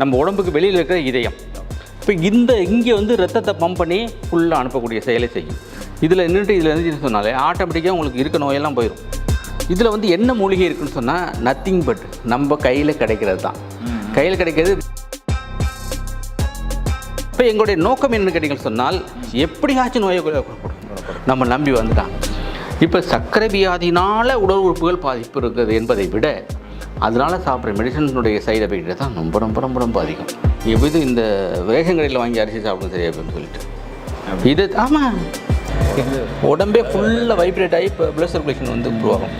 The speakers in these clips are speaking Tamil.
நம்ம உடம்புக்கு வெளியில் இருக்கிற இதயம். இப்போ இந்த இங்கே வந்து ரத்தத்தை பம்ப் பண்ணி ஃபுல்லாக அனுப்பக்கூடிய செயலை செய்யும். இதில் நின்றுட்டு இதில் இருந்துச்சுன்னு சொன்னாலே ஆட்டோமேட்டிக்காக உங்களுக்கு இருக்க நோயெல்லாம் போயிடும் இதில் வந்து என்ன மூலிகை இருக்குன்னு சொன்னால் நத்திங் பட் நம்ம கையில் கிடைக்கிறது தான். கையில் கிடைக்கிறது இப்போ எங்களுடைய நோக்கம் என்னன்னு கேட்டீங்கன்னு சொன்னால் எப்படியாச்சும் நோயை. நம்ம நம்பி வந்துட்டாங்க இப்போ சர்க்கரை வியாதினால உடல் உறுப்புகள் பாதிப்பு இருக்குது என்பதை விட அதனால சாப்பிட்ற மெடிசனுடைய சைடு எஃபெக்ட் தான் ரொம்ப ரொம்ப ரொம்ப ரொம்ப அதிகம். எப்படி இந்த ரேஷன் கடையில் வாங்கி அரிசி சாப்பிடும் சரியா அப்படின்னு சொல்லிட்டு. இது ஆமாம் உடம்பே ஃபுல்லாக வைப்ரேட் ஆகி இப்போ பிளட் சர்க்குலேஷன் வந்து இம்ப்ரூவ் ஆகும்.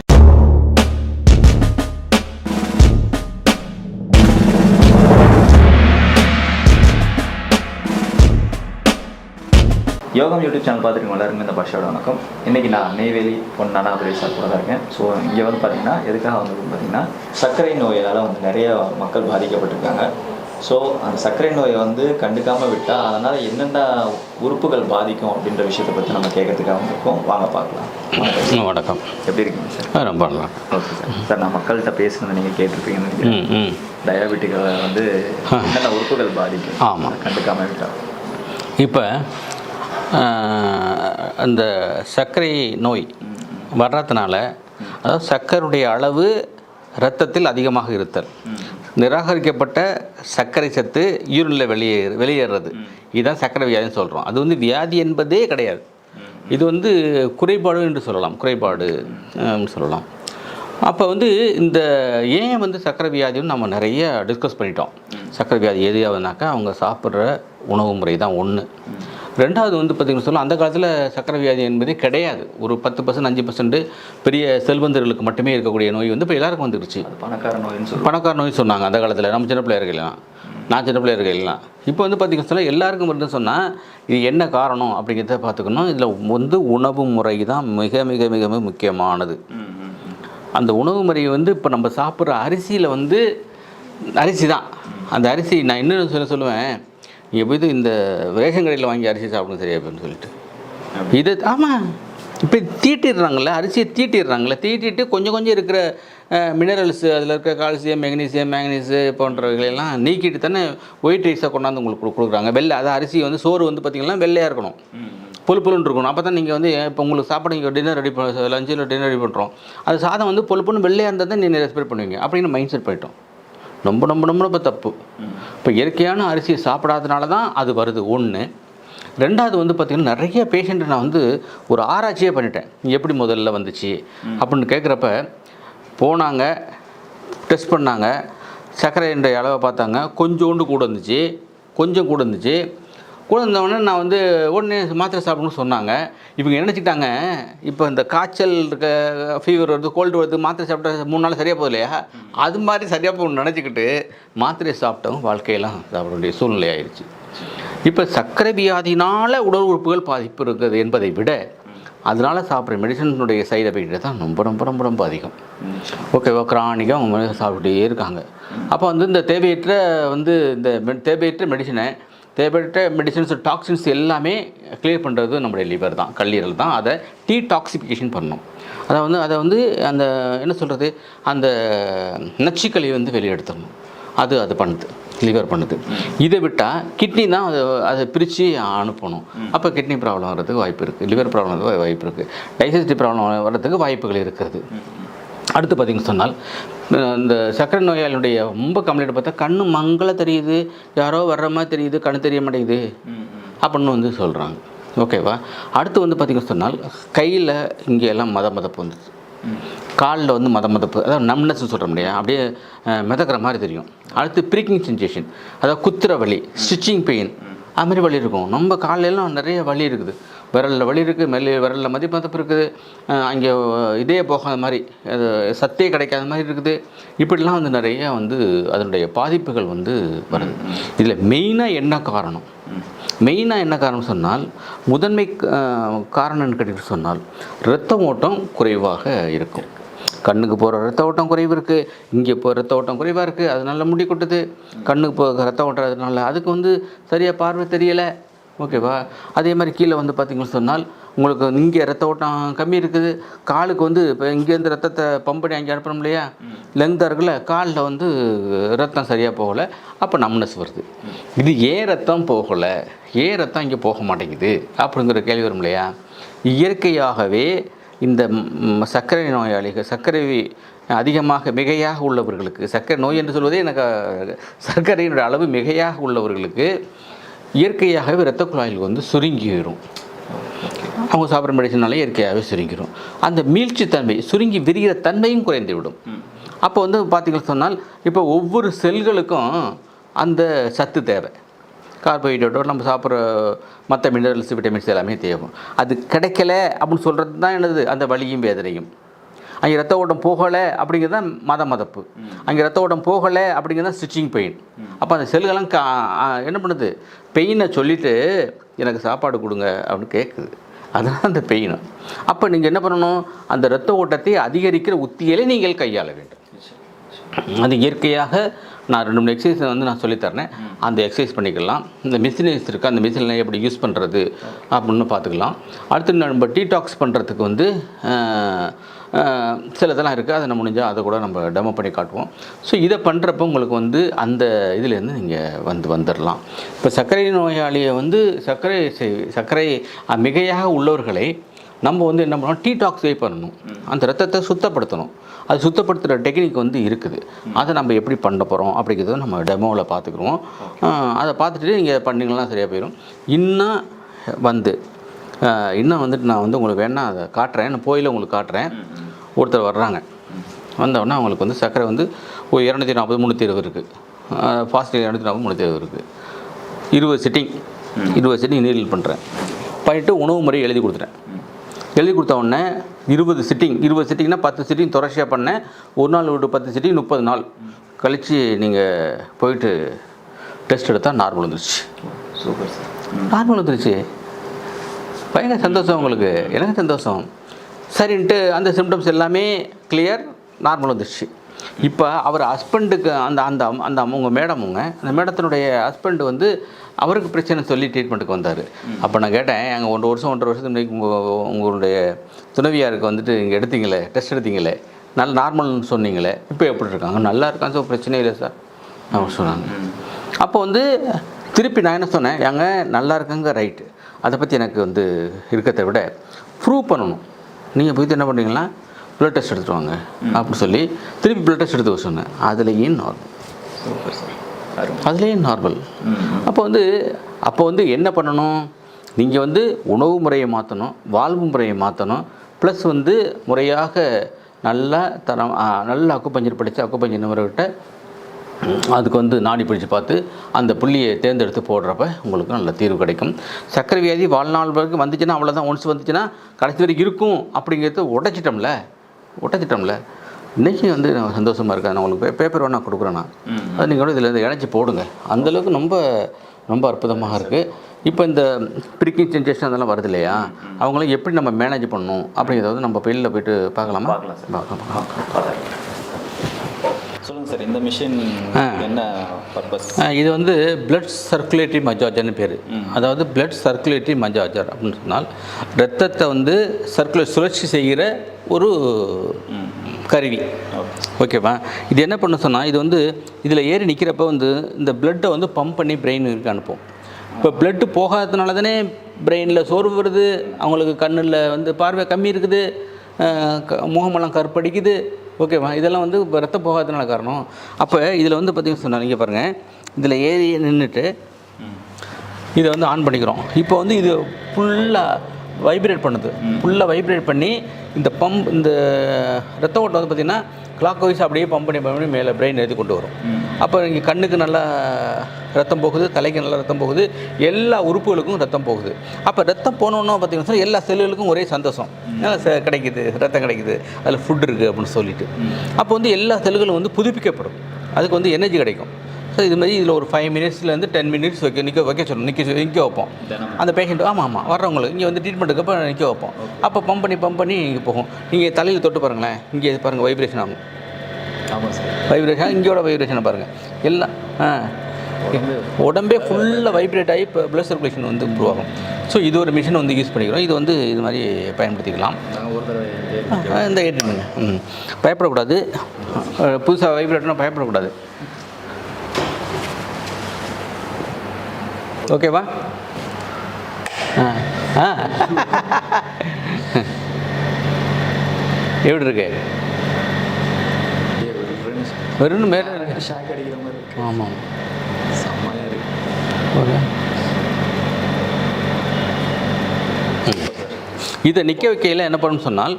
யோகம் யூடியூப் சேனல் பார்த்துருக்கோம் எல்லாருமே இந்த பாஷாவோட வணக்கம். இன்றைக்கி நான் நெய்வேலி பொன் அனாபுரி சார் கூட தான் இருக்கேன். ஸோ இங்கே வந்து பார்த்தீங்கன்னா எதுக்காக வந்து பார்த்தீங்கன்னா சர்க்கரை நோயால் வந்து நிறைய மக்கள் பாதிக்கப்பட்டிருக்காங்க. ஸோ அந்த சர்க்கரை நோயை வந்து கண்டுக்காமல் விட்டால் அதனால் என்னென்ன உறுப்புகள் பாதிக்கும் அப்படின்ற விஷயத்தை பற்றி நம்ம கேட்கறதுக்காக வந்திருக்கோம். வாங்க பார்க்கலாம். வணக்கம். எப்படி இருக்கீங்க சார் ரொம்ப நல்லா ஓகே சார் சார் நான் மக்கள்கிட்ட பேசுனதை நீங்கள் கேட்டிருப்பீங்கன்னு நினைக்கிறேன். ம் ம். டயாபெட்டிக்கை வந்து என்னென்ன உறுப்புகள் பாதிக்கும்? ஆமாம். கண்டுக்காமல் விட்டால் இப்போ அந்த சர்க்கரை நோய் வர்றதுனால அதாவது சர்க்கரையுடைய அளவு இரத்தத்தில் அதிகமாக இருத்தல். நிராகரிக்கப்பட்ட சர்க்கரை சத்து யூரினில் வெளியே வெளியேறது இதுதான் சர்க்கரை வியாதின்னு சொல்கிறோம் அது வந்து வியாதி என்பதே கிடையாது. இது வந்து குறைபாடு என்று சொல்லலாம். குறைபாடு சொல்லலாம். அப்போ வந்து இந்த ஏன் வந்து சர்க்கரை வியாதின்னு நம்ம நிறைய டிஸ்கஸ் பண்ணிட்டோம். சர்க்கரை வியாதி எதையாவதுனாக்கா அவங்க சாப்பிட்ற உணவு முறை தான் ஒன்று ரெண்டாவது வந்து பார்த்திங்கன்னு சொல்ல அந்த காலத்தில் சர்க்கரை வியாதி என்பதே கிடையாது. ஒரு பத்து பர்சன்ட் அஞ்சு பர்சன்ட் பெரிய செல்வந்தர்களுக்கு மட்டுமே இருக்கக்கூடிய நோய் வந்து இப்போ எல்லாருக்கும் வந்துருச்சு அது பணக்கார நோயின்னு சொல்லுவாங்க. பணக்கார நோய் சொன்னாங்க அந்த காலத்தில். நம்ம சின்ன பிள்ளையா இருக்கலாம் நான் சின்ன பிள்ளையா இருக்கலாம் இப்போ வந்து பார்த்திங்கன்னு சொன்னால் எல்லாருக்கும் வந்து சொன்னால் இது என்ன காரணம் அப்படிங்கிறத பார்த்துக்கணும். இதில் வந்து உணவு முறை தான் மிக மிக மிக மிக முக்கியமானது. அந்த உணவு முறை வந்து இப்போ நம்ம சாப்பிட்ற அரிசியில் வந்து அரிசி தான். அந்த அரிசி நான் இன்னும் சொல்ல சொல்லுவேன். நீங்கள் போய் இந்த ரேஷன் கடையில் வாங்கி அரிசி சாப்பிடுங்க சரியா அப்படின்னு சொல்லிட்டு. இது ஆமாம் இப்போ தீட்டிடுறாங்கல்ல அரிசியை தீட்டிடுறாங்கல்ல. தீட்டிட்டு கொஞ்சம் கொஞ்சம் இருக்கிற மினரல்ஸு அதில் இருக்க கால்சியம் மெக்னீசியம் மேங்கனீஸு போன்றவைகளெல்லாம் நீக்கிட்டு தானே ஒயிட் ரைஸாக கொண்டாந்து உங்களுக்கு கொடு- கொடுக்குறாங்க. வெள்ளை அதான் அரிசி வந்து சோறு வந்து பார்த்திங்கன்னா வெள்ளையாக இருக்கணும். பொழு பொழுன்னு இருக்கணும். அப்போ தான் நீங்கள் வந்து இப்போ உங்களுக்கு சாப்பாடு நீங்கள் டின்னர் ரெடி பண்ண லஞ்சில் டின்னர் ரெடி பண்ணுறோம் அது சாதம் வந்து பொழு பொண்ணு வெள்ளையாக இருந்தால் தான் நீங்கள் ரெஸ்பெக்ட் பண்ணுவீங்க. அப்படின்னு மைண்ட் செட் பண்ணிட்டோம் ரொம்ப ரொம்ப ரொம்ப ரொம்ப தப்பு. இப்போ இயற்கையான அரிசியை சாப்பிடாதனால தான் அது வருது. ஒன்று ரெண்டாவது வந்து பார்த்திங்கன்னா நிறைய பேஷண்ட்டு நான் வந்து ஒரு ஆராய்ச்சியே பண்ணிட்டேன். எப்படி முதல்ல வந்துச்சு? அப்படின்னு கேட்குறப்ப போனாங்க டெஸ்ட் பண்ணாங்க. சர்க்கரைன்ற அளவை பார்த்தாங்க. கொஞ்சோண்டு கூட இருந்துச்சு. கொஞ்சம் கூட இருந்துச்சு. கூட இருந்தவொடனே நான் வந்து உடனே மாத்திரை சாப்பிடணும்னு சொன்னாங்க. இவங்க நினச்சிக்கிட்டாங்க? இப்போ இந்த காய்ச்சல் இருக்க ஃபீவர் வருது கோல்டு வருது மாத்திரை சாப்பிட்டா மூணு நாள் சரியாக போகுது இல்லையா அது மாதிரி சரியாக போகணும்னு நினச்சிக்கிட்டு மாத்திரை சாப்பிட்டவங்க வாழ்க்கையெல்லாம் சாப்பிட வேண்டிய சூழ்நிலை ஆயிடுச்சு. இப்போ சர்க்கரை வியாதினால் உடல் உறுப்புகள் பாதிப்பு இருக்குது என்பதை விட அதனால் சாப்பிட்ற மெடிசனுடைய சைடு எஃபெக்ட் தான் ரொம்ப ரொம்ப ரொம்ப ரொம்ப அதிகம். ஓகேவா கிரானிக்காக அவங்க சாப்பிட்டுட்டே இருக்காங்க. அப்போ வந்து இந்த தேவையற்ற வந்து இந்த மெ- தேவையற்ற மெடிசனை தேவைப்பட்ட மெடிசன்ஸ் டாக்ஸின்ஸ் எல்லாமே கிளியர் பண்ணுறது நம்முடைய லிவர் தான் கல்லீரல் தான். அதை டீடாக்சிஃபிகேஷன் பண்ணணும். அதை வந்து அதை வந்து அந்த என்ன சொல்கிறது அந்த நச்சுக்களை வந்து வெளியெடுத்துடணும். அது அது பண்ணுது லிவர் பண்ணுது. இதை விட்டால் கிட்னி தான் அதை அதை பிரித்து அனுப்பணும். அப்போ கிட்னி ப்ராப்ளம் வர்றதுக்கு வாய்ப்பு இருக்குது லிவர் ப்ராப்ளம் வர்றதுக்கு வாய்ப்பு இருக்குது டைஜஸ்டிவ் ப்ராப்ளம் வர்றதுக்கு வாய்ப்புகள் இருக்கிறது. அடுத்து பார்த்திங்கன்னு சொன்னால் இந்த சர்க்கரை நோயாளியுடைய ரொம்ப கம்ப்ளைண்ட் பார்த்தா கண்ணு மங்கள தெரியுது யாரோ வர்ற மாதிரி தெரியுது கண்ணு தெரிய மாட்டேங்குது அப்படின்னு வந்து சொல்கிறாங்க ஓகேவா அடுத்து வந்து பார்த்திங்கன்னு சொன்னால் கையில் இங்கே எல்லாம் மத மதப்பு வந்துச்சு. காலில் வந்து மத மதப்பு அதாவது நம்னஸ் சொல்கிற முடியாது அப்படியே மிதக்கிற மாதிரி தெரியும். அடுத்து பிரிக்கிங் சென்சேஷன் அதாவது குத்துற வலி ஸ்டிச்சிங் பெயின் அது மாதிரி வலி இருக்கும். நம்ம காலையெல்லாம் நிறைய வலி இருக்குது. விரலில் வழி இருக்குது மெல்லி விரலில் மதிப்பு இருக்குது. அங்கே இதே போகாத மாதிரி அது சத்தே கிடைக்காத மாதிரி இருக்குது. இப்படிலாம் வந்து நிறைய வந்து அதனுடைய பாதிப்புகள் வந்து வருது. இதில் மெயினாக என்ன காரணம்? மெயினாக என்ன காரணம் சொன்னால் முதன்மை காரணம்னு கேட்டு சொன்னால் இரத்த ஓட்டம் குறைவாக இருக்கும். கண்ணுக்கு போகிற ரத்த ஓட்டம் குறைவு இருக்குது இங்கே போகிற ரத்த ஓட்டம் குறைவாக இருக்குது அதனால முடி கொட்டுது. கண்ணுக்கு போகிற ரத்த ஓட்டுறதுனால அதுக்கு வந்து சரியாக பார்வை தெரியலை. ஓகேவா? அதே மாதிரி கீழே வந்து பார்த்திங்கன்னு சொன்னால் உங்களுக்கு இங்கே ரத்த ஓட்டம் கம்மி இருக்குது. காலுக்கு வந்து இப்போ இங்கேருந்து ரத்தத்தை பம்ப் பண்ணி அங்கே அனுப்பணும் இல்லையா? லெங்தாக இருக்குல்ல காலில் வந்து ரத்தம் சரியாக போகலை. அப்போ நம்னஸ் வருது இது ஏன் ரத்தம் போகலை. ஏன் ரத்தம் இங்கே போக மாட்டேங்குது அப்படிங்கிற கேள்வி வரும் இல்லையா? இயற்கையாகவே இந்த சர்க்கரை நோயாளிகள் சர்க்கரை அதிகமாக மிகையாக உள்ளவர்களுக்கு சர்க்கரை நோய் என்று சொல்வதே எனக்கு சர்க்கரையினுடைய அளவு மிகையாக உள்ளவர்களுக்கு இயற்கையாகவே இரத்த குழாயில் வந்து சுருங்கிடும் அவங்க சாப்பிட்ற மெடிசனால இயற்கையாகவே சுருங்கிடும் அந்த மீழ்ச்சித்தன்மை தன்மை சுருங்கி விரிகிற தன்மையும் குறைந்து விடும் அப்போ வந்து பார்த்தீங்கன்னு சொன்னால் இப்போ ஒவ்வொரு செல்களுக்கும் அந்த சத்து தேவை. கார்போஹைட்ரேட்டோ நம்ம சாப்பிட்ற மற்ற மினரல்ஸ் விட்டமின்ஸ் எல்லாமே தேவை. அது கிடைக்கல அப்படின்னு சொல்கிறது தான் என்னது? அந்த வலியும் வேதனையும். அங்கே ரத்த ஓட்டம் போகலை அப்படிங்கிறது தான் மத மதப்பு. அங்கே ரத்த ஓட்டம் போகலை அப்படிங்கிறது தான் ஸ்டிச்சிங் பெயின் அப்போ அந்த செல்கள்லாம் கா என்ன பண்ணுது? பெயினை சொல்லிவிட்டு எனக்கு சாப்பாடு கொடுங்க அப்படின்னு கேட்குது. அதனால் அந்த பெயின் அப்போ நீங்கள் என்ன பண்ணணும்? அந்த இரத்த ஓட்டத்தை அதிகரிக்கிற உத்திகளை நீங்கள் கையாள வேண்டும். அது இயற்கையாக நான் ரெண்டு மூணு எக்ஸசைஸ் வந்து நான் சொல்லித்தரேன். அந்த எக்ஸசைஸ் பண்ணிக்கலாம். இந்த மிஷினரிஸ் இருக்குது அந்த மிஷினில் எப்படி யூஸ் பண்ணுறது அப்படின்னு பார்த்துக்கலாம். அடுத்து நம்ம டீடாக்ஸ் பண்ணுறதுக்கு வந்து சில இதெல்லாம் இருக்குது அதை நம்ம முடிஞ்சால் அதை கூட நம்ம டெமோ பண்ணி காட்டுவோம். ஸோ இதை பண்ணுறப்போ உங்களுக்கு வந்து அந்த இதுலேருந்து நீங்கள் வந்து வந்துடலாம் இப்போ சர்க்கரை நோயாளியை வந்து சர்க்கரை செய்- சர்க்கரை மிகையாக உள்ளவர்களை நம்ம வந்து என்ன பண்ணணும்? டீடாக்ஸே பண்ணணும். அந்த ரத்தத்தை சுத்தப்படுத்தணும். அது சுத்தப்படுத்துகிற டெக்னிக் வந்து இருக்குது. அதை நம்ம எப்படி பண்ண போகிறோம் அப்படிங்கிறத நம்ம டெமோவில் பார்த்துக்குருவோம். அதை பார்த்துட்டு நீங்கள் பண்ணிங்கன்னா சரியாக போயிடும் இன்னும் வந்து இன்னும் வந்துட்டு நான் வந்து உங்களுக்கு வேணா அதை காட்டுறேன். நான் போயில உங்களுக்கு காட்டுறேன். ஒருத்தர் வர்றாங்க. வந்தவுடனே அவங்களுக்கு வந்து சர்க்கரை வந்து ஒரு இரநூத்தி நாற்பது முந்நூற்றி இருபது இருக்குது ஃபாஸ்ட் இரநூத்தி நாற்பது முந்நூற்றி இருபது இருக்குது இருபது சிட்டிங் இருபது சிட்டிங் நீரில் பண்ணுறேன் பண்ணிட்டு உணவு முறை எழுதி கொடுத்துட்டேன். எழுதி கொடுத்த உடனே இருபது சிட்டிங் இருபது சிட்டிங்னா பத்து சிட்டிங் தொடர்ச்சியாக பண்ணேன். ஒரு நாள் விட்டு பத்து சிட்டிங் முப்பது நாள். கழித்து நீங்கள் போயிட்டு டெஸ்ட் எடுத்தால் நார்மல் வந்துருச்சு. சூப்பர் சார் நார்மல் வந்துருச்சு. பயங்கர சந்தோஷம் உங்களுக்கு. எனக்கு சந்தோஷம். சரின்ட்டு அந்த சிம்டம்ஸ் எல்லாமே கிளியர் நார்மல் வந்துருச்சு. இப்போ அவர் ஹஸ்பண்டுக்கு அந்த அந்த அந்த உங்கள் மேடமுங்க அந்த மேடத்தினுடைய ஹஸ்பண்ட் வந்து அவருக்கு பிரச்சனை சொல்லி ட்ரீட்மெண்ட்டுக்கு வந்தார். அப்போ நான் கேட்டேன் எங்கள் ஒன்றரை வருஷம் ஒன்றரை வருஷத்துக்கு முன்னாடி உங்க- உங்களுடைய துணைவியாருக்கு வந்துட்டு இங்கே எடுத்தீங்களே டெஸ்ட் எடுத்தீங்களே நல்ல நார்மல்னு சொன்னீங்களே இப்போ எப்படி இருக்காங்க? நல்லா இருக்காங்க சார் பிரச்சனை இல்லை சார். அவங்க சொன்னாங்க. அப்போ வந்து திருப்பி நான் என்ன சொன்னேன் ஏங்க நல்லா இருக்காங்க ரைட்டு அதை பற்றி எனக்கு வந்து இருக்கிறத விட ப்ரூவ் பண்ணணும். நீங்கள் போய் என்ன பண்ணுறீங்களா ப்ளட் டெஸ்ட் எடுத்துட்டு வாங்க. அப்படின்னு சொல்லி திருப்பி ப்ளட் டெஸ்ட் எடுத்து சொன்னேன். அதுலேயும் நார்மல் அதுலேயும் நார்மல் அப்போ வந்து அப்போ வந்து என்ன பண்ணணும்? நீங்கள் வந்து உணவு முறையை மாற்றணும் வாழ்வு முறையை மாற்றணும் ப்ளஸ் வந்து முறையாக நல்லா தரம் நல்ல அக்குப்பஞ்சர் படித்து அக்குப்பஞ்சர் நிபுணர்கிட்ட அதுக்கு வந்து நாடி பிடிச்சு பார்த்து அந்த புள்ளியை தேர்ந்தெடுத்து போடுறப்ப உங்களுக்கு நல்ல தீர்வு கிடைக்கும். சர்க்கரை வியாதி வாழ்நாள் வரைக்கும் வந்துச்சுன்னா அவ்வளோதான் ஒன்ஸ் வந்துச்சுன்னா கடைசி வரைக்கும் இருக்கும் அப்படிங்கிறத உடைச்சிட்டோம்ல உடைச்சிட்டோம்ல. இன்றைக்கி வந்து நான் சந்தோஷமாக இருக்கேன். நான் உங்களுக்கு பேப்பர் வேணா கொடுக்குறேன் நான். அது நீங்கள் கூட இதில் இருந்து இணைச்சி போடுங்க. அந்தளவுக்கு ரொம்ப ரொம்ப அற்புதமாக இருக்குது இப்போ இந்த பிரிக்கிங் சென்சேஷன் அதெல்லாம் வருது இல்லையா? அவங்கள எப்படி நம்ம மேனேஜ் பண்ணணும்? அப்படிங்கிறத வந்து நம்ம வெளியில் போயிட்டு பார்க்கலாமா? பார்க்கலாம் சார். பார்க்கலாம் சொல்லுங்கள் சார். இந்த மிஷின் என்ன பர்பஸ் இது வந்து பிளட் சர்க்குலேட்டரி மஜாஜர்னு பேர். அதாவது பிளட் சர்க்குலேட்டரி மஜாஜர் அப்படின்னு சொன்னால் ரத்தத்தை வந்து சர்க்குலேட் சுழற்சி செய்கிற ஒரு கருவி. ஓகேவா? இது என்ன பண்ண சொன்னால் இது வந்து இதில் ஏறி நிற்கிறப்ப வந்து இந்த பிளட்டை வந்து பம்ப் பண்ணி பிரெயினுக்கு அனுப்பும். இப்போ பிளட்டு போகாததுனால தானே பிரெயினில் சோர்வு வருது அவங்களுக்கு கண்ணில் வந்து பார்வை கம்மி இருக்குது முகமெல்லாம் கருப்படிக்குது. ஓகேவா? இதெல்லாம் வந்து இப்ப ரத்தம் போகாததுனால காரணம். அப்போ இதில் வந்து பார்த்தீங்கன்னு சொன்னால் நீங்கள் பாருங்கள் இதில் ஏறி நின்றுட்டு இதை வந்து ஆன் பண்ணிக்கிறோம். இப்போ வந்து இது ஃபுல்லாக வைப்ரேட் பண்ணுது. ஃபுல்லாக வைப்ரேட் பண்ணி இந்த பம்ப் இந்த ரத்த ஓட்டம் வந்து பார்த்திங்கன்னா கிளாக் வைஸ் அப்படியே பம்ப் பண்ணி பம்ப் பண்ணி மேலே பிரெயின் எழுதி கொண்டு வரும். அப்போ இங்கே கண்ணுக்கு நல்லா ரத்தம் போகுது தலைக்கு நல்லா ரத்தம் போகுது எல்லா உறுப்புகளுக்கும் ரத்தம் போகுது. அப்போ ரத்தம் போனோன்னா பார்த்தீங்கன்னா எல்லா செல்லுகளுக்கும் ஒரே சந்தோஷம். கிடைக்குது ரத்தம் கிடைக்குது அதில் ஃபுட் இருக்குது அப்படின்னு சொல்லிட்டு. அப்போ வந்து எல்லா செல்லுகளும் வந்து புதுப்பிக்கப்படும். அதுக்கு வந்து எனர்ஜி கிடைக்கும். ஸோ இது மாதிரி இதில் ஒரு ஃபைவ் மினிட்ஸ்லேருந்து டென் மினிட்ஸ் வைக்க நிற்க வைக்க சொல்லணும். நிற்க நிற்க வைப்போம். அந்த பேஷண்ட் ஆமாம் ஆமாம் வர்றவங்களுக்கு. இங்கே வந்து ட்ரீட்மெண்ட்டுக்கு அப்போ நிற்க வைப்போம். அப்போ பம்ப் பண்ணி பம்ப் பண்ணி இங்கே போகும். நீங்கள் தலையில் தொட்டு பாருங்களேன். இங்கே பாருங்கள் வைப்ரேஷன் ஆகும். ஆமாம் சார் வைப்ரேஷன் இங்கேயோட வைப்ரேஷனை பாருங்கள் எல்லாம் ஆ. உடம்பே ஃபுல்லாக வைப்ரேட் ஆகி இப்போ ப்ளட் சர்க்குலேஷன் வந்து இம்ப்ரூவ் ஆகும். ஸோ இது ஒரு மிஷின் வந்து யூஸ் பண்ணிக்கிறோம். இது வந்து இது மாதிரி பயன்படுத்திக்கலாம். இந்த ஏற்றுங்க ம். பயப்படக்கூடாது. புதுசாக வைப்ரேட்னா பயப்படக்கூடாது. ஓகேவா ஆ ஆ. எப்படி இருக்கு? வெறும் மேலே இருக்கு. ஷாக் அடிக்கிற மாதிரி இருக்கு. ஆமாம் செம்மையாக இருக்கு. ஓகே. இதை நிற்க வைக்கையில் என்ன பண்ணணும்னு சொன்னால்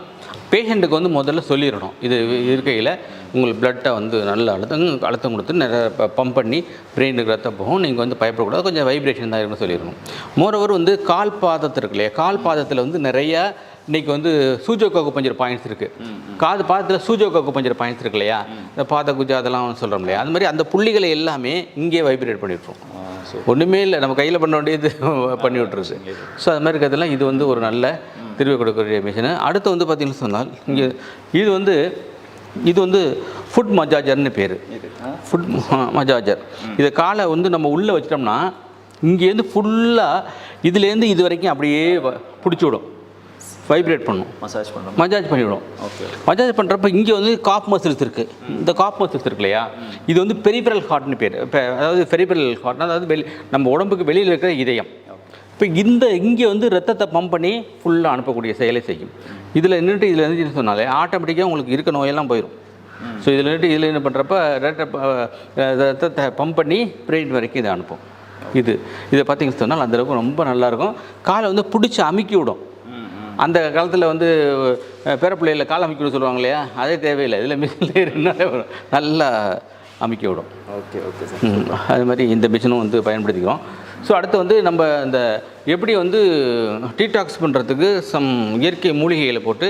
பேஷண்ட்டுக்கு வந்து முதல்ல சொல்லிடணும். இது இருக்கையில் உங்களுக்கு பிளட்டை வந்து நல்ல அழுத்தம் அழுத்தம் கொடுத்து நிறைய பம்ப் பண்ணி பிரெயினுக்கு ரத்தம் போகும். நீங்கள் வந்து பயப்படக்கூடாது. கொஞ்சம் வைப்ரேஷன் தான் இருக்குன்னு சொல்லிடணும். மோரோவர் வந்து கால் பாதத்தில் இருக்கு இல்லையா? கால் பாதத்தில் வந்து நிறைய இன்றைக்கி வந்து சூஜோகோக்கு பஞ்சர் பாயிண்ட்ஸ் இருக்குது காது பாதத்தில் சூஜோகோக்கு பஞ்சர் பாயிண்ட்ஸ் இருக்கு இல்லையா? இந்த பாத குஜா அதெல்லாம் சொல்கிறோம் இல்லையா? அது மாதிரி அந்த புள்ளிகளை எல்லாமே இங்கே வைப்ரேட் பண்ணிவிட்ருவோம் ஒன்றுமே இல்லை. நம்ம கையில் பண்ண வேண்டியது பண்ணி விட்டுருது ஸோ அது மாதிரி இருக்கிறதுலாம் இது வந்து ஒரு நல்ல திருப்பி கொடுக்கக்கூடிய மிஷினு அடுத்து வந்து பார்த்தீங்கன்னு சொன்னால் இங்கே இது வந்து இது வந்து ஃபுட் மஜாஜர்னு பேர். ஃபுட் மஜாஜர் இதை காலை வந்து நம்ம உள்ளே வச்சிட்டோம்னா இங்கேருந்து ஃபுல்லாக இதுலேருந்து இது வரைக்கும் அப்படியே பிடிச்சி விடும். வைப்ரேட் பண்ணும். மசாஜ் பண்ணுறோம் மஜாஜ் பண்ணிவிடும். ஓகே மஜாஜ் பண்ணுறப்ப இங்கே வந்து காப் மசில்ஸ் இருக்குது இந்த காப் மசில்ஸ் இருக்கு இல்லையா? இது வந்து பெரிபரல் ஹார்ட்னு பேர். அதாவது பெரிபரல் ஹார்ட்னா அதாவது வெளி நம்ம உடம்புக்கு வெளியில் இருக்கிற இதயம். இப்போ இந்த இங்கே வந்து ரத்தத்தை பம்ப் பண்ணி ஃபுல்லாக அனுப்பக்கூடிய செயலை செய்யும். இதில் நின்றுட்டு இதில் இருந்து சொன்னாலே ஆட்டோமேட்டிக்காக உங்களுக்கு இருக்க நோயெல்லாம் போயிடும் ஸோ இதில் நின்றுட்டு இதில் என்ன பண்ணுறப்ப ரத்த ரத்தத்தை பம்ப் பண்ணி பிரெயின் வரைக்கும் இதை அனுப்பும். இது இதை பார்த்தீங்கன்னு சொன்னால் அந்த அளவுக்கு ரொம்ப நல்லாயிருக்கும் காலை வந்து பிடிச்சி அமுக்கி விடும். அந்த காலத்தில் வந்து பேரப்பிள்ளையில் கால் அமைக்க விட சொல்லுவாங்க இல்லையா? அதே தேவையில்லை. இதில் மிஷினில் இருந்தாலே வரும். நல்லா அமைக்க விடும். ஓகே ஓகே சார் அது மாதிரி இந்த மிஷினும் வந்து பயன்படுத்திக்கிறோம் ஸோ அடுத்து வந்து நம்ம இந்த எப்படி வந்து டீடாக்ஸ் பண்ணுறதுக்கு சம் இயற்கை மூலிகைகளை போட்டு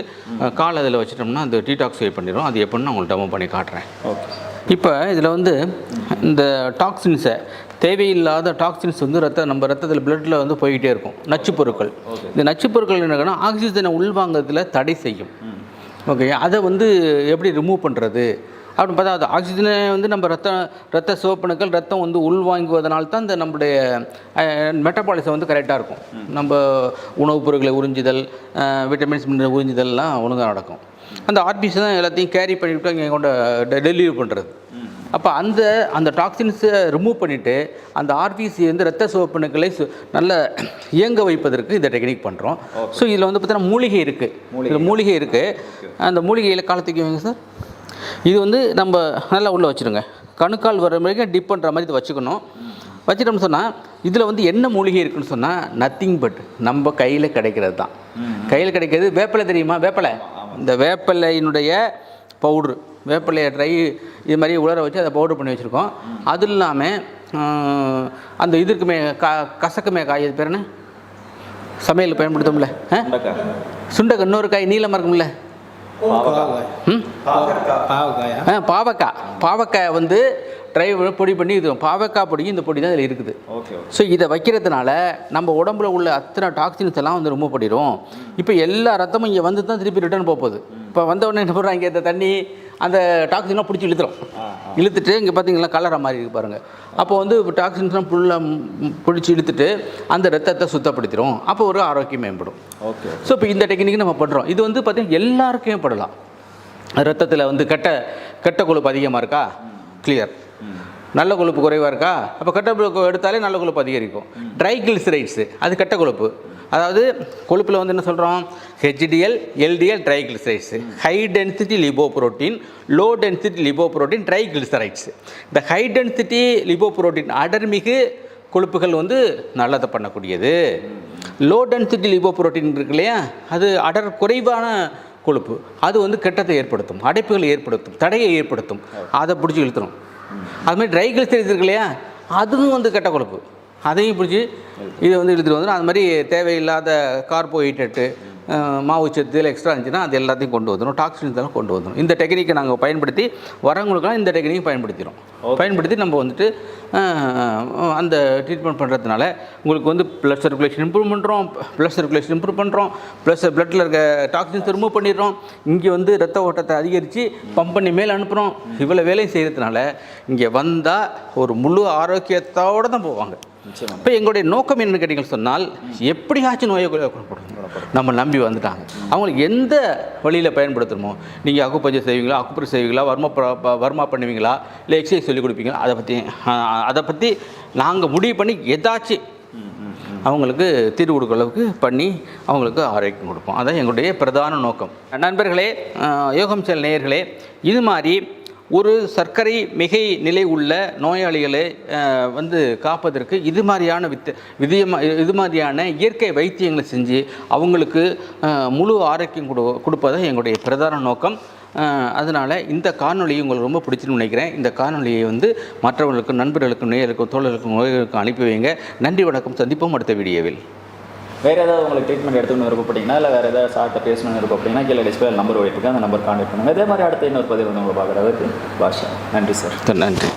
கால் அதில் வச்சிட்டோம்னா அந்த டீடாக்ஸ் பண்ணிடும் அது எப்படின்னு நான் உங்களுக்கு டெமோ பண்ணி காட்டுறேன். ஓகே இப்போ இதில் வந்து இந்த டாக்ஸின்ஸை தேவையில்லாத டாக்ஸின்ஸ் வந்து ரத்த நம்ம ரத்தத்தில் பிளட்டில் வந்து போய்கிட்டே இருக்கும். நச்சுப் பொருட்கள். இந்த நச்சுப் பொருட்கள் என்னன்னா ஆக்சிஜனை உள்வாங்கறதுல தடை செய்யும். ஓகே அதை வந்து எப்படி ரிமூவ் பண்ணுறது அப்படின்னு பார்த்தா அது ஆக்சிஜனை வந்து நம்ம ரத்த ரத்த சிவப்பணுக்கள் ரத்தம் வந்து உள்வாங்குவதனால தான் இந்த நம்முடைய மெட்டபாலிசம் வந்து கரெக்டாக இருக்கும். நம்ம உணவுப் பொருட்களை உறிஞ்சுதல் விட்டமின்ஸ் மினரல் உறிஞ்சுதல்லாம் ஒழுங்காக நடக்கும். அந்த ஆர்பிசி தான் எல்லாத்தையும் கேரி பண்ணிவிட்டு இங்கே கொண்டு டெலிவரி பண்ணுறது அப்போ அந்த அந்த டாக்ஸின்ஸை ரிமூவ் பண்ணிவிட்டு அந்த ஆர்பிசி வந்து ரத்த சிவப்பணுக்களை சு- நல்ல இயங்க வைப்பதற்கு இந்த டெக்னிக் பண்ணுறோம் ஸோ இதில் வந்து பார்த்தீங்கன்னா மூலிகை இருக்குது இதில் மூலிகை இருக்குது அந்த மூலிகையில் காலத்துக்கு வைங்க சார்? இது வந்து நம்ம நல்லா உள்ளே வச்சுருங்க. கணுக்கால் வர வரைக்கும் டிப் பண்ணுற மாதிரி இதை வச்சுக்கணும். வச்சிட்டோம்னு சொன்னால் இதில் வந்து என்ன மூலிகை இருக்குன்னு சொன்னால் நத்திங் பட் நம்ம கையில் கிடைக்கிறது தான். கையில் கிடைக்கிறது வேப்பிலை தெரியுமா? வேப்பிலை. இந்த வேப்பிலையினுடைய பவுட்ரு வேப்பிலையை ட்ரை இது மாதிரி உலர வச்சு அதை பவுடர் பண்ணி வச்சுருக்கோம். அது இல்லாமல் அந்த இது இருக்குமே கா கசக்குமே காய் அது பேர் என்ன? சமையல் பயன்படுத்தும்ல சுண்டக்காய். இன்னொரு காய் நீளமாக இருக்கும்ல பாவக்காய். பாவக்காயா. வந்து ட்ரை பொடி பண்ணி இது பாவக்காய் பொடி இந்த பொடி தான் இதில் இருக்குது. ஸோ இதை வைக்கிறதுனால நம்ம உடம்புல உள்ள அத்தனை டாக்ஸின்ஸ் எல்லாம் வந்து ரிமூவ் பண்ணிடும் இப்போ எல்லா ரத்தமும் இங்கே வந்து தான் திருப்பி ரிட்டர்ன் போக போகுது. இப்போ வந்த உடனே என்ன பண்ணுறாங்க இந்த தண்ணி அந்த டாக்ஸின்லாம் பிடிச்சி இழுத்துரும். இழுத்துட்டு இங்கே பார்த்தீங்களா கலரை மாதிரி இருக்கு பாருங்கள் அப்போ வந்து டாக்ஸின்ஸ்லாம் ஃபுல்லாக பிடிச்சி இழுத்துட்டு அந்த ரத்தத்தை சுத்தப்படுத்திடும் அப்போ ஒரு ஆரோக்கியம் மேம்படும். ஓகே ஸோ இப்போ இந்த டெக்னிக் நம்ம பண்ணுறோம் இது வந்து பார்த்தீங்கன்னா எல்லாருக்குமே படலாம். ரத்தத்தில் வந்து கெட்ட கெட்ட கொழுப்பு அதிகமாக இருக்கா? கிளியர் நல்ல கொழுப்பு குறைவாக இருக்கா? அப்போ கெட்ட கொழுப்பு எடுத்தாலே நல்ல கொழுப்பு அதிகரிக்கும். ட்ரை கிளிசரைட்ஸு அது கெட்ட கொழுப்பு. அதாவது கொழுப்பில் வந்து என்ன சொல்கிறோம் HDL LDL triglycerides high density lipoprotein low density lipoprotein triglycerides இந்த ஹை டென்சிட்டி லிபோ புரோட்டீன் அடர்மிகு கொழுப்புகள் வந்து நல்லதை பண்ணக்கூடியது. லோ டென்சிட்டி லிபோ புரோட்டீன் இருக்கு இல்லையா? அது அடர் குறைவான கொழுப்பு. அது வந்து கெட்டத்தை ஏற்படுத்தும் அடைப்புகளை ஏற்படுத்தும் தடையை ஏற்படுத்தும். அதை பிடிச்சி இழுத்துரும். அது மாதிரி ட்ரை கிளிசரைட்ஸ் இருக்கு இல்லையா? அதுவும் வந்து கெட்ட கொழுப்பு அதையும் பிடிச்சி இதை வந்து இழுத்துட்டு வந்துடும் அது மாதிரி தேவையில்லாத கார்போஹைட்ரேட்டு மாவு சத்து இல்லை எக்ஸ்ட்ரா இருந்துச்சுன்னா அது எல்லாத்தையும் கொண்டு வந்துடும் டாக்ஸின் இருந்தாலும் கொண்டு வந்துடும் இந்த டெக்னிக்கை நாங்கள் பயன்படுத்தி வரவங்களுக்குலாம் இந்த டெக்னிக்கை பயன்படுத்திடும் பயன்படுத்தி நம்ம வந்துட்டு அந்த ட்ரீட்மெண்ட் பண்ணுறதுனால உங்களுக்கு வந்து ப்ளஸ் சர்க்குலேஷன் இம்ப்ரூவ் பண்ணுறோம் ப்ளஸ் சர்க்குலேஷன் இம்ப்ரூவ் பண்ணுறோம் ப்ளஸ் பிளட்டில் இருக்க டாக்ஸின்ஸ் ரிமூவ் பண்ணிடுறோம். இங்கே வந்து ரத்த ஓட்டத்தை அதிகரித்து பம்ப் பண்ணி மேலே அனுப்புகிறோம் இவ்வளோ வேலையும் செய்கிறதுனால இங்கே வந்தால் ஒரு முழு ஆரோக்கியத்தோடு தான் போவாங்க. இப்போ எங்களுடைய நோக்கம் என்னன்னு கேட்டீங்கன்னு சொன்னால் எப்படியாச்சும் நோயை குணப்படுத்தணும். நம்ம நம்பி வந்துட்டாங்க. அவங்களுக்கு எந்த வழியில் பயன்படுத்தணுமோ நீங்கள் அக்குப்பஞ்சம் செய்வீங்களா அக்குப்பர் செய்வீங்களா வர்மா வர்மா பண்ணுவீங்களா இல்லை எக்ஸசைஸ் சொல்லிக் கொடுப்பீங்களா அதை பற்றி அதை பற்றி நாங்கள் முடிவு பண்ணி ஏதாச்சும் அவங்களுக்கு தீர்வு கொடுக்குற அளவுக்கு பண்ணி அவங்களுக்கு ஆரோக்கியம் கொடுப்போம். அதான் எங்களுடைய பிரதான நோக்கம். நண்பர்களே யோகம் செல் நேயர்களே இது மாதிரி ஒரு சர்க்கரை மிகை நிலை உள்ள நோயாளிகளை வந்து காப்பதற்கு இது மாதிரியான வித் விதியமா இது மாதிரியான இயற்கை வைத்தியங்களை செஞ்சு அவங்களுக்கு முழு ஆரோக்கியம் கொடு கொடுப்பது எங்களுடைய பிரதான நோக்கம். அதனால் இந்த காணொலி உங்களுக்கு ரொம்ப பிடிச்சுன்னு நினைக்கிறேன். இந்த காணொலியை வந்து மற்றவர்களுக்கும் நண்பர்களுக்கும் நேயர்களுக்கும் தோழர்களுக்கும் நோய்களுக்கும் அனுப்பி வைங்க. நன்றி வணக்கம். சந்திப்போம் அடுத்த வீடியோவில். வேறு ஏதாவது உங்களுக்கு ட்ரீட்மெண்ட் எடுத்துக்கணும் அப்படின்னா இல்லை வேறு ஏதாவது சார்ட்டை பேசணும்னு விருப்பப்பட்டீங்கன்னா கீழே டிஸ்பிளே நம்பர் போயிட்டு இருக்கு அந்த நம்பர் கான்டாக்ட் பண்ணுங்கள் இதே மாதிரி அடுத்த இன்னொரு பதிவு வந்து உங்களை பார்க்குறதுக்கு பாஷா. நன்றி சார் நன்றி.